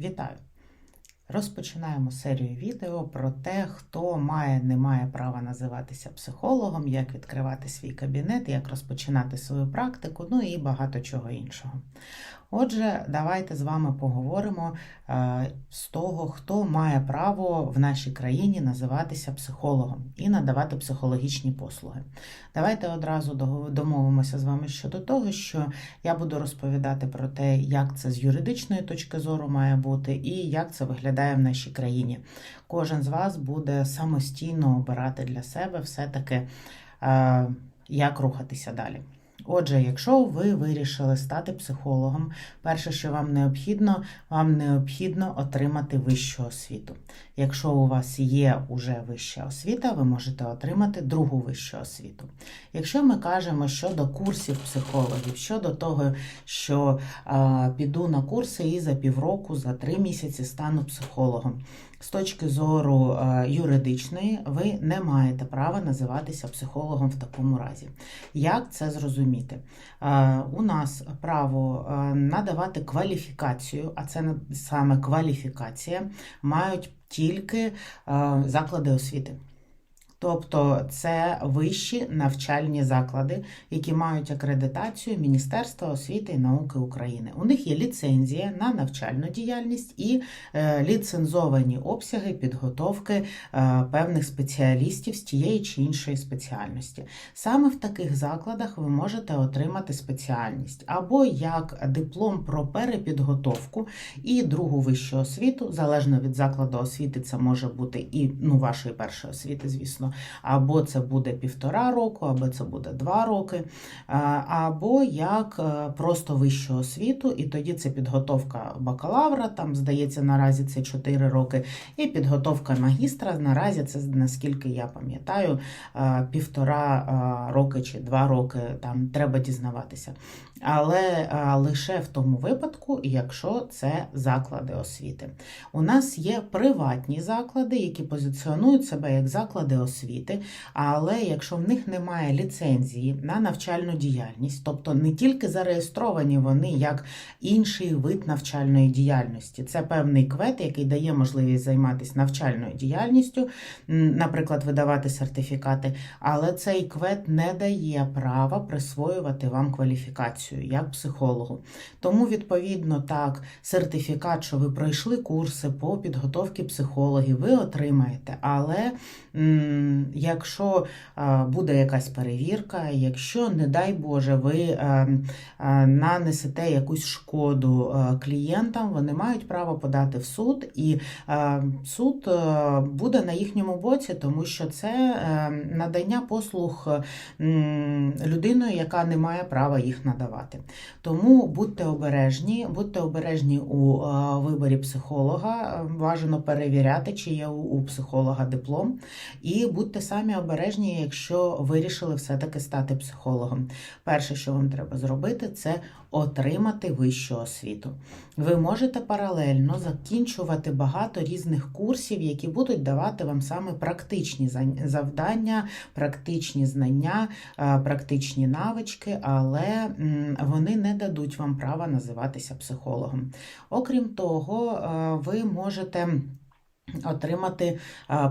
Вітаю! Розпочинаємо серію відео про те, хто має, не має права називатися психологом, як відкривати свій кабінет, як розпочинати свою практику, ну і багато чого іншого. Отже, давайте з вами поговоримо з того, хто має право в нашій країні називатися психологом і надавати психологічні послуги. Давайте одразу домовимося з вами щодо того, що я буду розповідати про те, як це з юридичної точки зору має бути і як це виглядає в нашій країні. Кожен з вас буде самостійно обирати для себе все-таки, е, як рухатися далі. Отже, якщо ви вирішили стати психологом, перше, що вам необхідно, вам необхідно отримати вищу освіту. Якщо у вас є уже вища освіта, ви можете отримати другу вищу освіту. Якщо ми кажемо щодо курсів психологів, щодо того, що е, піду на курси і за півроку, за три місяці стану психологом. З точки зору юридичної, ви не маєте права називатися психологом в такому разі. Як це зрозуміти? Е, У нас право е, надавати кваліфікацію, а це саме кваліфікація, мають тільки е, заклади освіти. Тобто це вищі навчальні заклади, які мають акредитацію Міністерства освіти і науки України. У них є ліцензія на навчальну діяльність і е, ліцензовані обсяги підготовки е, певних спеціалістів з тієї чи іншої спеціальності. Саме в таких закладах ви можете отримати спеціальність або як диплом про перепідготовку і другу вищу освіту, залежно від закладу освіти, це може бути і ну, вашої першої освіти, звісно, або це буде півтора року, або це буде два роки, або як е, просто вищу освіту, і тоді це підготовка бакалавра, там, здається, наразі це 4 роки, і підготовка магістра, наразі це, наскільки я пам'ятаю, е, півтора е, роки чи два роки, там треба дізнаватися. Але лише в тому випадку, якщо це заклади освіти. У нас є приватні заклади, які позиціонують себе як заклади освіти, але якщо в них немає ліцензії на навчальну діяльність, тобто не тільки зареєстровані вони як інший вид навчальної діяльності, це певний квет, який дає можливість займатися навчальною діяльністю, наприклад, видавати сертифікати, але цей квет не дає права присвоювати вам кваліфікацію як психологу. Тому, відповідно, так, сертифікат, що ви пройшли курси по підготовці психологів, ви отримаєте. Але якщо буде якась перевірка, якщо, не дай Боже, ви нанесете якусь шкоду клієнтам, вони мають право подати в суд, і суд буде на їхньому боці, тому що це надання послуг людиною, яка не має права їх надавати. Тому будьте обережні, будьте обережні у виборі психолога. Бажано перевіряти, чи є у психолога диплом. І будьте самі обережні, якщо вирішили все-таки стати психологом. Перше, що вам треба зробити, це отримати вищу освіту. Ви можете паралельно закінчувати багато різних курсів, які будуть давати вам саме практичні завдання, практичні знання, практичні навички, але вони не дадуть вам права називатися психологом. Окрім того, ви можете. Отримати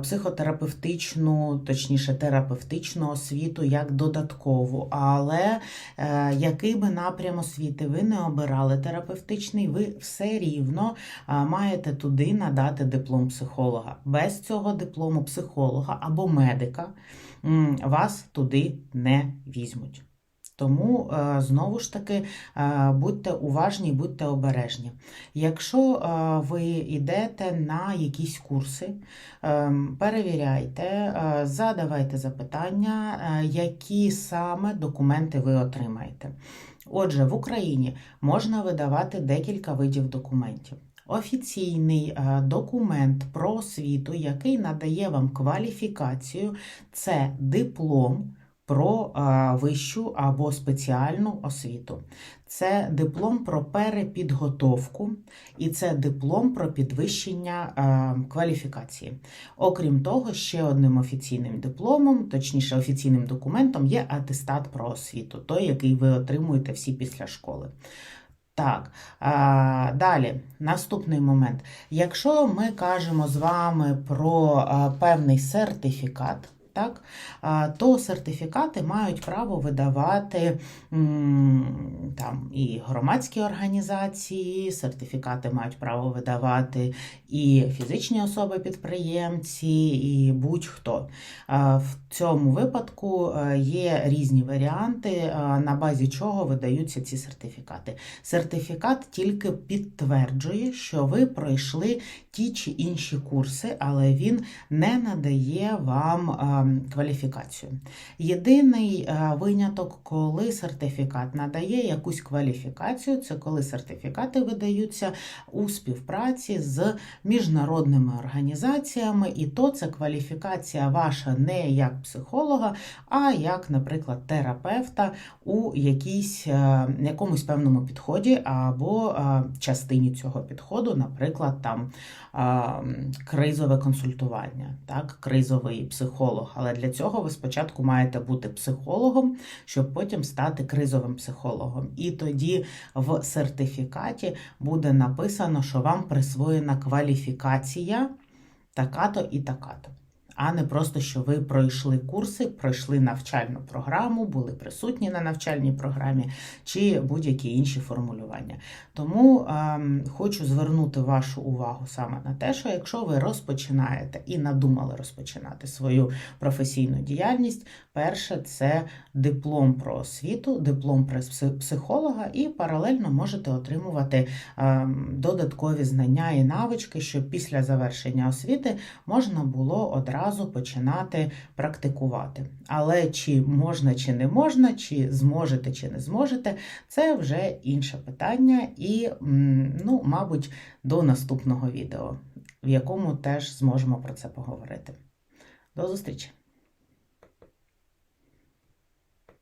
психотерапевтичну, точніше, терапевтичну освіту як додаткову. Але е, який би напрям освіти ви не обирали терапевтичний, ви все рівно маєте туди надати диплом психолога. Без цього диплому психолога або медика вас туди не візьмуть. Тому е, знову ж таки е, будьте уважні, будьте обережні. Якщо е, ви йдете на якісь курси, перевіряйте, задавайте запитання, які саме документи ви отримаєте. Отже, в Україні можна видавати декілька видів документів. Офіційний документ про освіту, який надає вам кваліфікацію, це диплом про е, вищу або спеціальну освіту. Це диплом про перепідготовку і це диплом про підвищення е, кваліфікації. Окрім того, ще одним офіційним дипломом, точніше офіційним документом, є атестат про освіту, той, який ви отримуєте всі після школи. Так, а, далі, наступний момент. Якщо ми кажемо з вами про певний сертифікат, так, то сертифікати мають право видавати там, і громадські організації, сертифікати мають право видавати і фізичні особи-підприємці, і будь-хто. В цьому випадку е, є різні варіанти, е, на базі чого видаються ці сертифікати. Сертифікат тільки підтверджує, що ви пройшли ті чи інші курси, але він не надає вам е, кваліфікацію. Єдиний е, виняток, коли сертифікат надає якусь кваліфікацію, це коли сертифікати видаються у співпраці з міжнародними організаціями, і то це кваліфікація ваша не як психолога, а як, наприклад, терапевта у якійсь, е, якомусь певному підході або е, частині цього підходу, наприклад, там кризове консультування, так, кризовий психолог. Але для цього ви спочатку маєте бути психологом, щоб потім стати кризовим психологом. І тоді в сертифікаті буде написано, що вам присвоєна кваліфікація така-то і така-то. А не просто, що ви пройшли курси, пройшли навчальну програму, були присутні на навчальній програмі чи будь-які інші формулювання. Тому ем, хочу звернути вашу увагу саме на те, що якщо ви розпочинаєте і надумали розпочинати свою професійну діяльність, перше це диплом про освіту, диплом про психолога, і паралельно можете отримувати ем, додаткові знання і навички, щоб після завершення освіти можна було одразу починати практикувати. Але чи можна, чи не можна, чи зможете, чи не зможете, це вже інше питання, і, ну, мабуть, до наступного відео, в якому теж зможемо про це поговорити. До зустрічі!